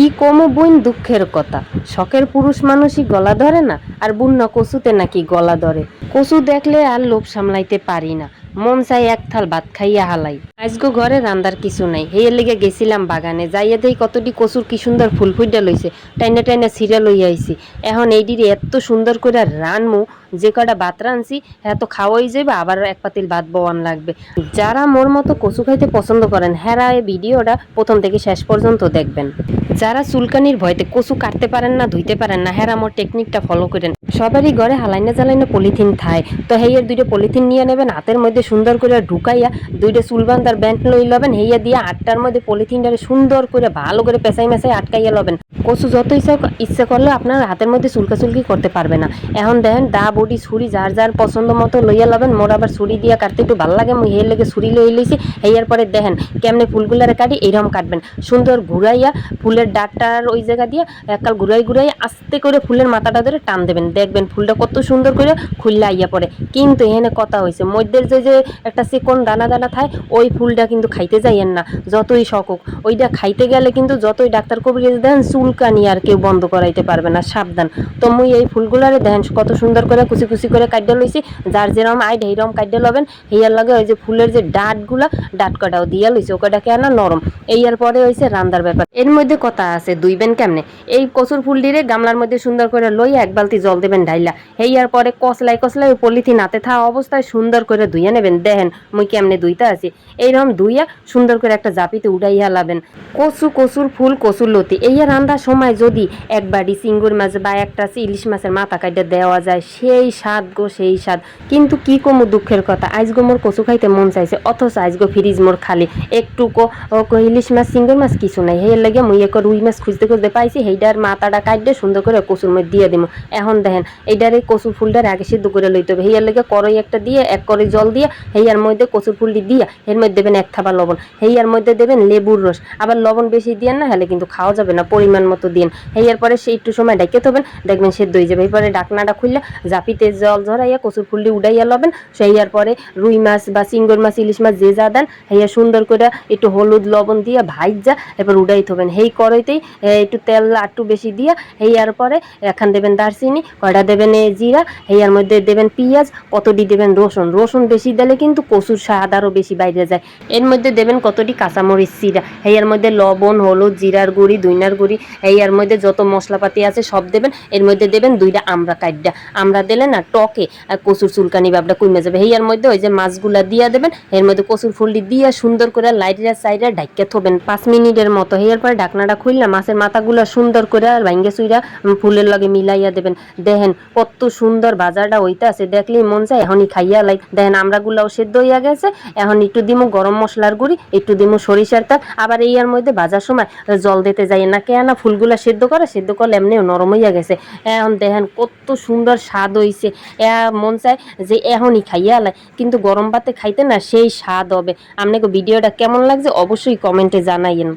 কি কম বইন দুঃখের কথা? শখের পুরুষ মানুষই গলা ধরে না, আর বুন্না কচুতে নাকি গলা ধরে। কচু দেখলে আর লোভ সামলাইতে পারি না। মন চাই এক থাল ভাত খাইয়া হালাই। আজগো ঘরে রান্দার কিছু নাই। হেয়ে লেগে গেছিলাম বাগানে। যাইয়া দেই কতটি কচুর কি সুন্দর ফুল ফুইডা লইছে। টাইনা টাইনা সিরিয়া লইয়া আইছি। এখন এইটির এত সুন্দর করে রানমু। যে কটা ভাত রানছি হ্যাঁ তো খাওয়াই যাবে আবার এক পাতিল ভাত বওয়ান লাগবে। যারা মোর মতো কচু খাইতে পছন্দ করেন হ্যাঁ এই ভিডিওটা প্রথম থেকে শেষ পর্যন্ত দেখবেন। যারা চুলকানির ভয়তে কচু কাটতে পারেন না, ধুইতে পারেন না হ্যাঁ আমার টেকনিকটা ফলো করেন। সবারই ঘরে হালাইনা জ্বালাইনা পলিথিন থায়। তো হেইয়ের দুইটা পলিথিন নিয়ে নেবেন, হাতের মধ্যে সুন্দর করে ঢুকাইয়া দুইটা চুলবান্দার ব্যান্ড লই লবেন, হেইয়া দিয়ে আটটার মধ্যে পলিথিনটারে সুন্দর করে ভালো করে পেঁচাই মেশাই আটকাইয়া লবেন। কচু যত ইচ্ছা ইচ্ছে করলে আপনার হাতের মধ্যে চুলকাচুলকি করতে পারবে না। এখন দেখেন, দা, বডি, ছুরি যার যার পছন্দ মতো লইয়া লবেন, মোর আবার ছুরি দিয়া কাটতে একটু ভালো লাগে, মুই হের লেগে ছুরি লই লইছি হেয়ার পরে দেখেন কেমনে ফুলগুলারে কাটি এইরকম কাটবেন। সুন্দর ঘুরাইয়া ফুলের ডাকটার ওই জায়গা দিয়ে এককাল ঘুরাই ঘুরাই আস্তে করে ফুলের মাথাটা ধরে টান দেবেন। দেখবেন ফুলটা কত সুন্দর করে খুললে আইয়া পড়ে। কিন্তু এখানে কথা হয়েছে মধ্যের যে যে একটা চিকন দানা দানা থায়, ওই ফুলটা কিন্তু খাইতে যাইয়েন না, যতই শখক ওইটা খাইতে গেলে কিন্তু যতই ডাক্তার কবিরাজ দেন, চুলকানি আর কেউ বন্ধ করাইতে পারবে না, সাবধান। তো মুই এই ফুলগুলারে দেখেন কত সুন্দর করে কুচি কুচি করে কাটতে লইছি, যার যেরম আইড এইরকম কাটতে লবেন। হেয়ার লাগে ওই যে ফুলের যে ডাটগুলা ডাট কাটাও দিয়া লইছে ওটা কেন নরম। এইয়ার পরে হইছে রান্দার ব্যাপার। এর মধ্যে কথা আছে দুইবেন কেমনে? এই কচুর ফুল দিলে গামলার মধ্যে সুন্দর করে লইয়া এক বালতি জল দেবেন ঢাইলা হেয়ার পরে কসলাই কসলাই পলিথিন হাতে থাকা অবস্থায় সুন্দর করে ধুইয়া নেবেন। দেখেন, মুই কেমনে ধুইতে আছি। এইরকম ধুইয়া সুন্দর করে একটা জাপিতে উড়াইয়া লাবেন। কচু, কচুর ফুল, কচুর লতি। এইয়া রান্দার সময় যদি এক বাড়ি চিঙ্গুর মাছ বা একটা ইলিশ মাছের মাথা কাটে দেওয়া যায়, সেই স্বাদ গো, সেই স্বাদ। কিন্তু কি কমু দুঃখের কথা? আইজগো মোর কচু খাইতে মন চাইছে, অথচ আইজগো ফ্রিজ মোর খালি। একটু কো ইলিশ মাছ চিঙ্গুর মাছ কিছু নাই। হেয়ার লাগে মুই এক রুই মাছ খুঁজতে খুঁজতে পাইছি সেইটার মাথাটা কাটতে সুন্দর করে কচুর মধ্যে দিয়ে দিব এখন দেখেন এইটার এই কচুর ফুলটার আগে সিদ্ধ করে লইতে হবে। হেয়ার লেগে করই একটা দিয়ে, এক করে জল দিয়ে হেয়ার মধ্যে কচুর ফুলটি দিয়া, এর মধ্যে দেবেন এক থাবা লবণ। হেয়ার মধ্যে দেবেন লেবুর রস। আবার লবণ বেশি দিয়েন না, হলে কিন্তু খাওয়া যাবে না, পরিমাণ মতো দিন হেয়ার পরে সেই একটু সময় ডেকে থবেন, দেখবেন সেদ্ধ হয়ে যাবে। এরপরে ডাকনাটা খুললে জাপিতে জল ঝরাইয়া কচুর ফুলটি উড়াইয়া লবেন। সেইয়ার পরে রুই মাছ বা চিঙ্গর মাছ, ইলিশ মাছ, যে যা দেন হেয়া সুন্দর করে একটু হলুদ লবণ দিয়ে ভাইজা এরপর উড়াই থবেন। হেই করইতেই একটু তেল একটু বেশি দিয়া হেয়ার পরে এখান দেবেন দারচিনি কয়টা দেবেন জিরা হেয়ার মধ্যে দেবেন পেঁয়াজ, কতটি দেবেন রসুন। রসুন বেশি দিলে কিন্তু কচুর স্বাদ আরও বেশি বাইরে যায়। এর মধ্যে দেবেন কতটি কাঁচামরিচ চিরা হেয়ার মধ্যে লবণ, হলুদ, জিরার গুঁড়ি দুইনার গুঁড়ি হেয়ার মধ্যে যত মশলাপাতি আছে সব দেবেন। এর মধ্যে দেবেন দুইটা আমড়া কাইডা আমরা দিলে না টকে কচুর চুলকানি বাবটা কমে যাবে। হেয়ার মধ্যে ওই যে মাছগুলা দিয়া দেবেন, এর মধ্যে কচুর ফুলটি দিয়া সুন্দর করে লাইটের সাইডে ডাইকে থবেন পাঁচ মিনিটের মতো। হেয়ার পরে ঢাকনাটা খুললাম মাছের মাথাগুলো সুন্দর করে আর ভাঙ্গে চুইরা ফুলের লগে মিলাইয়া দেবেন। দেখেন, কত সুন্দর বাজারটা আছে, দেখলেই মন চায়, এখনই খাইয়া লাই। দেখেন আমরা গুলাও সেদ্ধ হইয়া গেছে, এখন একটু দিমু গরম মশলার গুঁড়ি, একটু দিমু সরিষার তেল, আবার এই আর মধ্যে ভাজার সময় জল দিতে যাই না, কেন ফুলগুলা সেদ্ধ করে, সেদ্ধ করলে এমনিও নরম হইয়া গেছে। এখন দেখেন, কত সুন্দর স্বাদ হইছে। মন চায় যে এখনই খাইয়া লাই, কিন্তু গরম ভাতে খাইতে না সেই স্বাদ হবে। আপনাকে ভিডিওটা কেমন লাগছে অবশ্যই কমেন্টে জানাইয়েন।